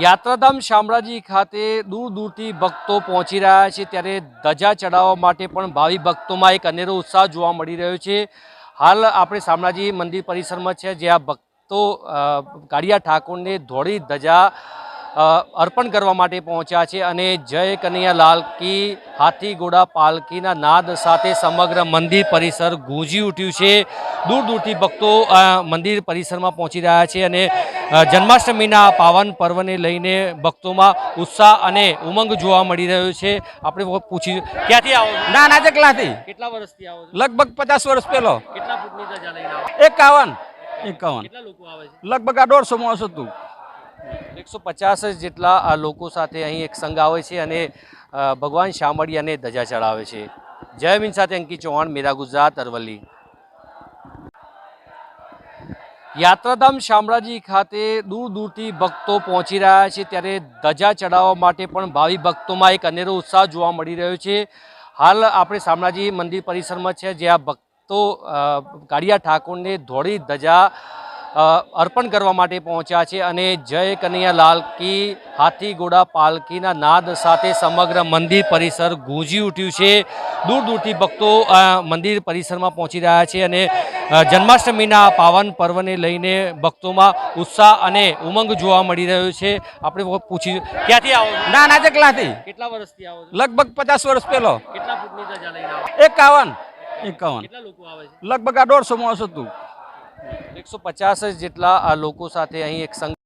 યાત્રાધામ શામળાજી ખાતે દૂર દૂરથી ભક્તો પહોંચી રહ્યા છે. ત્યારે ધજા ચડાવવા માટે પણ ભાવિ ભક્તોમાં એક અનેરો ઉત્સાહ જોવા મળી રહ્યો છે. હાલ આપણે શામળાજી મંદિર પરિસરમાં છે, જ્યાં ભક્તો કાળિયા ઠાકોરને ધોળી ધજા અર્પણ કરવા માટે પહોંચ્યા છે અને જય કનૈયા લાલકી હાથી ઘોડા પાલકીના નાદ સાથે સમગ્ર મંદિર પરિસર ગૂંજી ઉઠ્યું છે. દૂર દૂરથી ભક્તો મંદિર પરિસરમાં પહોંચી રહ્યા છે અને જન્માષ્ટમીના પાવન પર્વને લઈને ભક્તોમાં ઉત્સાહ અને ઉમંગ જોવા મળી રહ્યો છે. આપણે પૂછી ક્યાંથી આવો ના ચકલાથી કેટલા વર્ષથી આવો લગભગ પચાસ વર્ષ પહેલો. કેટલા ફૂટની ધજા લઈને આવો એકાવન. એકાવન. કેટલા લોકો આવે છે? લગભગ આ દોઢસો માણસ હતું. એકસો પચાસ જેટલા આ લોકો સાથે અહીં એક સંઘ આવે છે અને ભગવાન ભગવાન શામળિયાને ધજા ચડાવે છે. જયમીન સાથે અંકિત ચૌહાણ મેરા ગુજરાત અરવલ્લી. યાત્રાધામ શામળાજી ખાતે દૂર દૂરથી ભક્તો પહોંચી રહ્યા છે. ત્યારે ધજા ચડાવવા માટે પણ ભાવિ ભક્તોમાં એક અનેરો ઉત્સાહ જોવા મળી રહ્યો છે. હાલ આપણે શામળાજી મંદિર પરિસરમાં છે, જ્યાં ભક્તો કાળિયા ઠાકોરને ધોળી ધજા અર્પણ કરવા માટે પહોંચ્યા છે અને જય કનૈયા લાલકી હાથી ઘોડા પાલકીના નાદ સાથે સમગ્ર મંદિર પરિસર ગૂંજી ઉઠ્યું છે. દૂર દૂરથી ભક્તો મંદિર પરિસરમાં પહોંચી રહ્યા છે અને જન્માષ્ટમીના પાવન પર્વને લઈને ભક્તોમાં ઉત્સાહ અને ઉમંગ જોવા મળી રહ્યો છે. આપણે પૂછી ક્યાંથી આવો ના ના ચકલાથી કેટલા વર્ષથી આવો લગભગ પચાસ વર્ષ પહેલો. કેટલા ફૂટની ધજા લઈને આવો એકાવન. એકાવન. લગભગ આ દોઢસો માણસ હતું. એકસો પચાસ જેટલા આ લોકો સાથે અહીં એક સંઘ